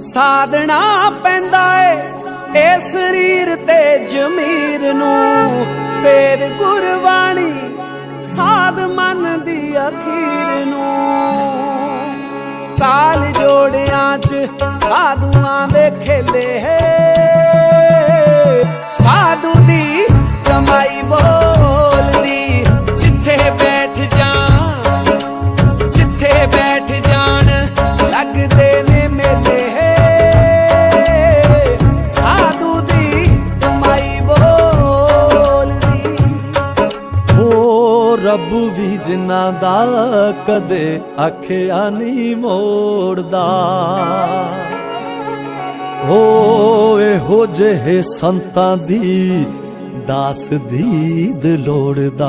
ਸਾਧਣਾ ਪੈਂਦਾ ਏ ਇਹ ਸਰੀਰ ਤੇ ਜ਼ਮੀਰ ਨੂੰ। ਫੇਰ ਗੁਰਬਾਣੀ ਸਾਧ ਮਨ ਦੀ ਅਖੀਰ ਨੂੰ। ਤਾਲ ਜੋੜਿਆਂ ਚ ਸਾਧੂਆਂ ਦੇ ਖੇਲੇ ਹੈ। ਸਾਧੂ ਦੀ ਕਮਾਈ ਬੋਲਦੀ, ਜਿੱਥੇ ਬੈਠ ਜਾਣ, ਜਿੱਥੇ ਬੈਠ ਜਾਣ, ਲੱਗਦੇ ਰੱਬ ਵੀ ਜਿਨ੍ਹਾਂ ਦਾ ਕਦੇ ਆਖਿਆ ਨਹੀਂ ਮੋੜਦਾ। ਹੋ ਇਹੋ ਜਿਹੇ ਸੰਤਾਂ ਦੀ ਦਾਸ ਦੀਦ ਲੋੜਦਾ।